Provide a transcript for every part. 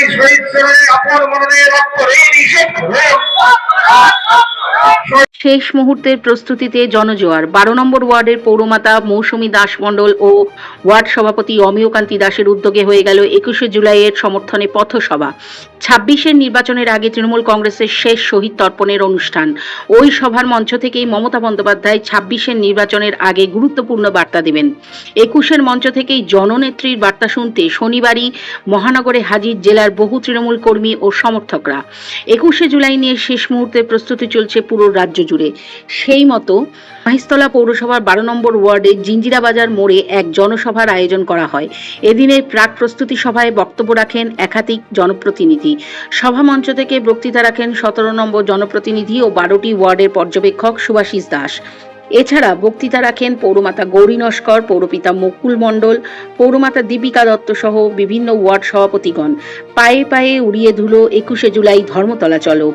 এই শহীদ সেনায় আপন মননে রক্ত ঋণ হিসেব শেষ মুহূর্তের প্রস্তুতিতে জনজোয়ার। বারো নম্বর ওয়ার্ডের পৌরমাতা মৌসুমী দাস মণ্ডল ও ওয়ার্ড সভাপতি অমিয়কান্তি দাসের উদ্যোগে হয়ে গেল একুশে জুলাইয়ের সমর্থনে পথসভা। ছাব্বিশের নির্বাচনের আগে তৃণমূল কংগ্রেসের শেষ শহীদ তর্পণের অনুষ্ঠান। ওই সভার মঞ্চ থেকেই মমতা বন্দ্যোপাধ্যায় ছাব্বিশের নির্বাচনের আগে গুরুত্বপূর্ণ বার্তা দেবেন। একুশের মঞ্চ থেকেই জননেত্রীর বার্তা শুনতে শনিবারই মহানগরে হাজির জেলার বহু তৃণমূল কর্মী ও সমর্থকরা। একুশে জুলাই নিয়ে শেষ মুহূর্তের প্রস্তুতি চলছে পুরো রাজ্য জুড়ে। সেই মতো মাহিস্তলা পৌরসভার বারো নম্বর ওয়ার্ডে জিঞ্জিরা বাজার মোড়ে এক জনসভার আয়োজন করা হয়। এদিনের প্রাক প্রস্তুতি সভায় বক্তব্য রাখেন একাধিক জনপ্রতিনিধি। সভা মঞ্চ থেকে বক্তৃতা রাখেন সতেরো নম্বর জনপ্রতিনিধি ও বারোটি ওয়ার্ডের পর্যবেক্ষক সুভাষিস দাস। এছাড়া বক্তৃতা রাখেন পৌরমাতা গৌরী নস্কর, পৌরপিতা মুকুল মণ্ডল, পৌরমাতা দীপিকা দত্ত সহ বিভিন্ন ওয়ার্ড সভাপতিগণ। পায়ে পায়ে উড়িয়ে ধুলো, একুশে জুলাই ধর্মতলা চলো।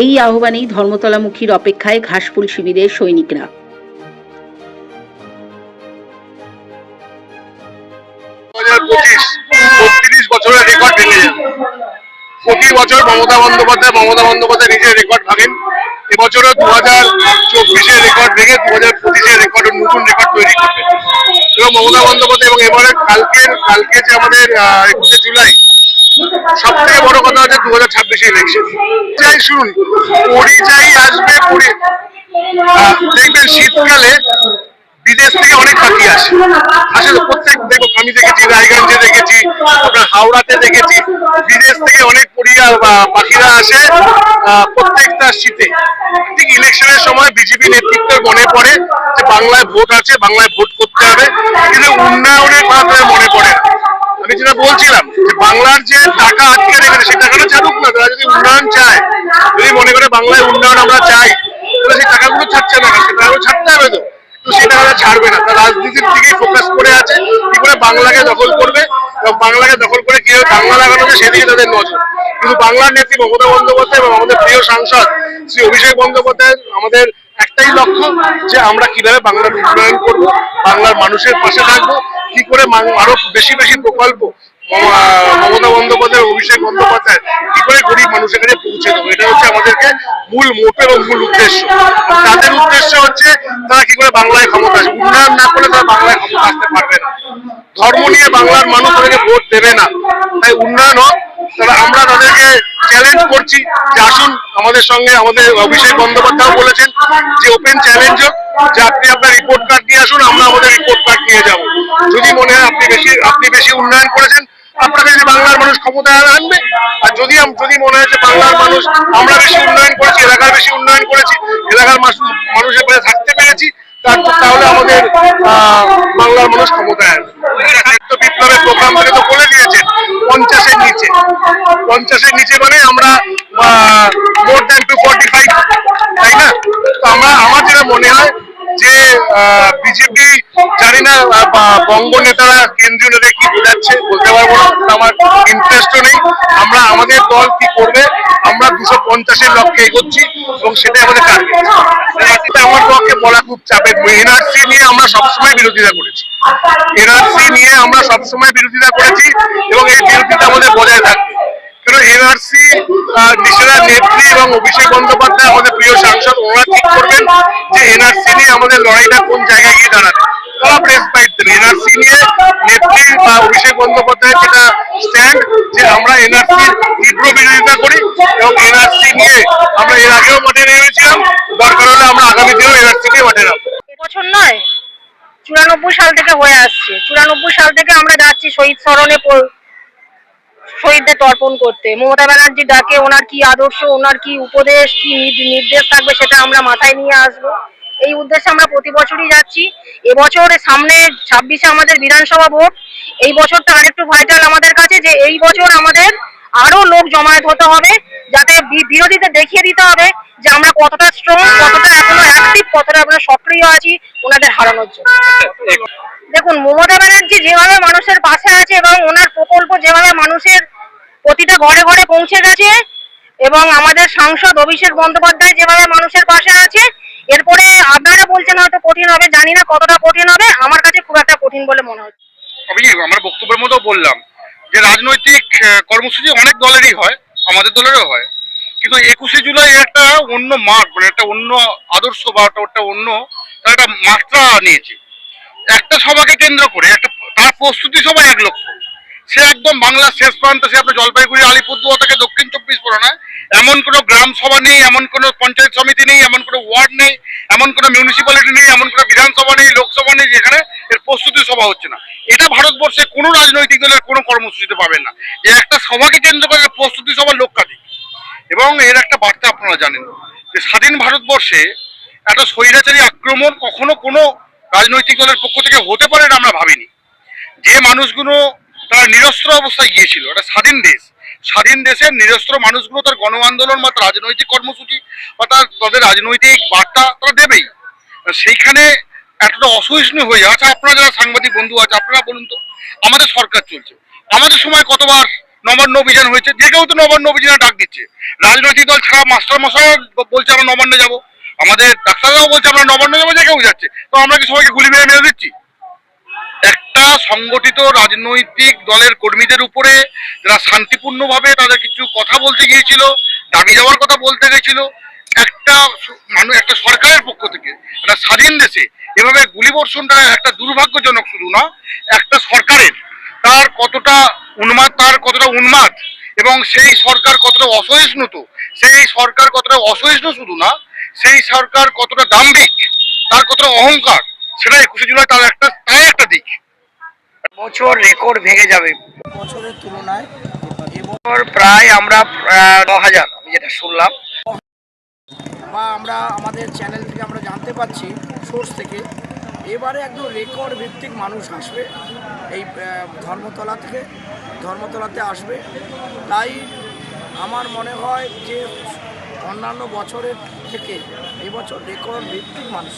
এই আহ্বানেই ধর্মতলামুখীর অপেক্ষায় ঘাসফুল শিবিরের সৈনিকরা। প্রতি বছর মমতা বন্দ্যোপাধ্যায় মমতা বন্দ্যোপাধ্যায় নিজের রেকর্ড ভাঙেন। এবছরও দু হাজার চব্বিশের রেকর্ড ভেঙে দু হাজার পঁচিশের রেকর্ড নতুন রেকর্ড তৈরি করবে এবং মমতা বন্দ্যোপাধ্যায় এবং এবারে কালকের, কালকে যে আমাদের একুশে জুলাই সব থেকে বড় কথা হচ্ছে দু হাজার ছাব্বিশে ইলেকশন যাই শুনুন, পরিযায়ী আসবে দেখবেন শীতকালে থেকে অনেক পাখি আসে। আসলে প্রত্যেক দেখো, আমি দেখেছি, রায়গঞ্জে দেখেছি, আপনার হাওড়াতে দেখেছি, বিদেশ থেকে অনেক পরিয়া বা- পাখিরা আসে প্রত্যেকটা শীতে। ঠিক ইলেকশনের সময় বিজেপি নেতৃত্বের মনে পড়ে যে বাংলায় ভোট আছে, বাংলায় ভোট করতে হবে। কিন্তু উন্নয়নের কথা মনে পড়ে আমি যেটা বলছিলাম যে বাংলার যে টাকা আটকে রেখেছে সেই টাকাটা ছাড়ুক না। তারা যদি উন্নয়ন চায়, যদি মনে করে বাংলায় উন্নয়ন আমরা চাই তাহলে সেই টাকাগুলো ছাড়ছে না কেন? সেই টাকাগুলো ছাড়তে হবে তো তো সেই টাকাটা ছাড়বে না। তার রাজনীতির দিকেই ফোকাস করে আছে, কি করে বাংলাকে দখল করবে, এবং বাংলাকে দখল করে কীভাবে বাংলা লাগানো যায় সেদিকে তাদের নজর। কিন্তু বাংলার নেত্রী মমতা বন্দ্যোপাধ্যায় এবং আমাদের প্রিয় সাংসদ শ্রী অভিষেক বন্দ্যোপাধ্যায়, আমাদের একটাই লক্ষ্য যে আমরা কীভাবে বাংলার উন্নয়ন করব, বাংলার মানুষের পাশে থাকব, কি করে আরও বেশি বেশি প্রকল্প, মম- মমতা বন্দ্যোপাধ্যায়, অভিষেক বন্দ্যোপাধ্যায়, কি করে গরিব মানুষের কাছে পৌঁছে দেবো এটা মূল মোটো এবং মূল উদ্দেশ্য। তাদের উদ্দেশ্য হচ্ছে তারা কি করে বাংলায় ক্ষমতা আসবে উন্নয়ন না করলে তারা বাংলায় ক্ষমতা আসতে পারবে না। ধর্ম নিয়ে বাংলার মানুষ তাদেরকে ভোট দেবে না। তাই উন্নয়ন হোক, তাহলে আমরা তাদেরকে চ্যালেঞ্জ করছি। যে আসুন আমাদের সঙ্গে আমাদের অভিষেক বন্দ্যোপাধ্যায় বলেছেন যে ওপেন চ্যালেঞ্জ হোক, যে আপনি আপনার রিপোর্ট কার্ড নিয়ে আসুন, আমরা আমাদের রিপোর্ট কার্ড নিয়ে যাব। যদি মনে হয় আপনি বেশি আপনি বেশি উন্নয়ন করেছেন, আপনাকে যদি বাংলার মানুষ ক্ষমতায় আনবে যদি যদি মনে হয় যে বাংলার মানুষ, আমরা বেশি উন্নয়ন করেছি, এলাকার বেশি উন্নয়ন করেছি, এলাকার মানুষ- মানুষের পাশে থাকতে পেরেছি তাহলে আমাদের বাংলার মানুষ ক্ষমতায় আসবে। বিপ্লবের প্রোগ্রাম থেকে তো বলে দিয়েছেন, পঞ্চাশের নিচে। পঞ্চাশের নিচে মানে আমরা more than two forty five তাই না? তো আমরা, আমার যেটা মনে হয় যে বিজেপি, জানি না বঙ্গ নেতারা কেন্দ্রীয় নেতা কি বোঝাচ্ছে, বলতে পারব না, আমার ইন্টারেস্টও নেই। আমরা আমাদের দল কি করবে? আমরা দুশো পঞ্চাশের লক্ষ্যে এগোচ্ছি এবং সেটাই আমাদের টার্গেট আমার পক্ষে বলা খুব চাপের এনআরসি নিয়ে আমরা সবসময় বিরোধিতা করেছি। এনআরসি নিয়ে আমরা সবসময় বিরোধিতা করেছি এবং এই বিরোধিতা আমাদের বজায় থাকবে। এবং অভিষেক বন্দ্যোপাধ্যায় আমাদের প্রিয় সাংসদ ঠিক করবেন যে নিয়ে আমাদের কোন জায়গায় গিয়ে এনআরসি নিয়ে নেত্রী বা অভিষেক বন্দ্যোপাধ্যায়ের যেটা আমরা এনআরসি তীব্র বিরোধিতা করি এবং এনআরসি নিয়ে আমরা এর আগেও মাঠে নেমেছিলাম। দরকার হলে আমরা আগামী দিনেও এনআরসি নিয়ে মাঠে নামবো। এবছর নয়, চুরানব্বই সাল থেকে হয়ে আসছে। চুরানব্বই সাল থেকে আমরা যাচ্ছি শহীদ স্মরণে শহীদদের তর্পণ করতে। মমতা ব্যানার্জি ডাকে, ওনার কি আদর্শ, ওনার কি উপদেশ, কি নির- নির্দেশ থাকবে সেটা আমরা মাথায় নিয়ে আসব। এই উদ্দেশ্যে আমরা প্রতি বছরই যাচ্ছি। এবছর সামনে ছাব্বিশে আমাদের বিধানসভা ভোট এই বছরটা আরেকটু ভাইটাল আমাদের কাছে যে এই বছর আমাদের আরও লোক জমায়েত হতে হবে, যাতে বিরোধীদের দেখিয়ে দিতে হবে যে আমরা কতটা স্ট্রং কতটা এখনও অ্যাক্টিভ কতটা আমরা সক্রিয় আছি ওনাদের হারানোর জন্য। দেখুন, মমতা ব্যানার্জি যেভাবে মানুষের পাশে আছে এবং ওনার প্রকল্প যেভাবে মানুষের প্রতিটা ঘরে ঘরে পৌঁছে গেছে, এবং আমাদের সাংসদ অভিষেক বন্দ্যোপাধ্যায় যেভাবে মানুষের পাশে আছে, এরপরে আপনারা বলছেন হয়তো কঠিন হবে, জানি না কতটা কঠিন হবে, আমার কাছে খুব একটা কঠিন বলে মনে হচ্ছে আমি আমার বক্তব্যের মতো বললাম যে রাজনৈতিক কর্মসূচি অনেক দলেরই হয়, আমাদের দলেরও হয়। কিন্তু একুশে জুলাই একটা অন্য মার্ক মানে একটা অন্য আদর্শ বা একটা অন্য তার একটা মাত্রা নিয়েছে। একটা সভাকে কেন্দ্র করে, একটা তার প্রস্তুতি সভা এক লক্ষ। সে একদম বাংলার শেষ প্রান্তে, সে আপনার জলপাইগুড়ি আলিপুরদুয়া থেকে দক্ষিণ চব্বিশ পরগনা, এমন কোনো গ্রাম সভা নেই, এমন কোনো পঞ্চায়েত সমিতি নেই, এমন কোনো ওয়ার্ড নেই, এমন কোনো মিউনিসিপ্যালিটি নেই, এমন কোনো বিধানসভা নেই, লোকসভা নেই, যেখানে সভা হচ্ছে না। এটা ভারতবর্ষে কোনো রাজনৈতিক দলের কোনো কর্মসূচিতে পাবেন না। যে একটা সভাকে কেন্দ্র করে প্রস্তুতি সভার লক্ষাধিক এবং এর একটা বার্তা আপনারা জানেন যে স্বাধীন ভারতবর্ষে একটা স্বৈরাচারী আক্রমণ কখনো কোনো রাজনৈতিক দলের পক্ষ থেকে হতে পারে এটা আমরা ভাবিনি। যে মানুষগুলো তারা নিরস্ত্র অবস্থায় গিয়েছিল, একটা স্বাধীন দেশ, স্বাধীন দেশের নিরস্ত্র মানুষগুলো তার গণ আন্দোলন বা তার রাজনৈতিক কর্মসূচি বা তার তাদের রাজনৈতিক বার্তা তারা দেবেই। সেইখানে এতটা অসহিষ্ণু হয়ে আচ্ছা আপনারা যারা সাংবাদিক বন্ধু আছে, আপনারা বলুন তো, আমাদের সরকার চলছে। আমাদের সময় কতবার নবান্ন অভিযান হয়েছে? যে কেউ তো নবান্ন অভিযানে ডাক দিচ্ছে। রাজনৈতিক দল ছাড়া মাস্টার মশাই বলছে আমরা নবান্নে যাব। আমাদের ডাক্তাররাও বলছে আমরা নবান্ন যাব, যে কেউ যাচ্ছে। তো আমরা কি সবাইকে গুলি মেরে মেরে দিচ্ছি? একটা সংগঠিত রাজনৈতিক দলের কর্মীদের উপরে যারা শান্তিপূর্ণভাবে তাদের কিছু কথা বলতে গিয়েছিল দাবি যাওয়ার কথা বলতে গেছিল, একটা মানুষ একটা সরকারের পক্ষ থেকে, একটা স্বাধীন দেশে এভাবে গুলিবর্ষণটা একটা দুর্ভাগ্যজনক শুধু না একটা সরকারের। তার কতটা উন্মাদ তার কতটা উন্মাদ এবং সেই সরকার কতটা অসহিষ্ণুত সেই সরকার কতটা অসহিষ্ণু শুধু না সেই সরকার কতটা দাম্ভিক তার কতটা অহংকার সেটা একুশে জুলাই তার একটা তার একটা দিক। বছর রেকর্ড ভেঙে যাবে। বছরের তুলনায় এবছর প্রায় আমরা ন হাজার আমি যেটা শুনলাম। বা আমরা আমাদের চ্যানেল থেকে আমরা জানতে পাচ্ছি সোর্স থেকে, এবারে একদম রেকর্ড ভিত্তিক মানুষ আসবে এই ধর্মতলা থেকে, ধর্মতলাতে আসবে। তাই আমার মনে হয় যে অন্যান্য বছরের থেকে এবছর রেকর্ড ভিত্তিক মানুষ।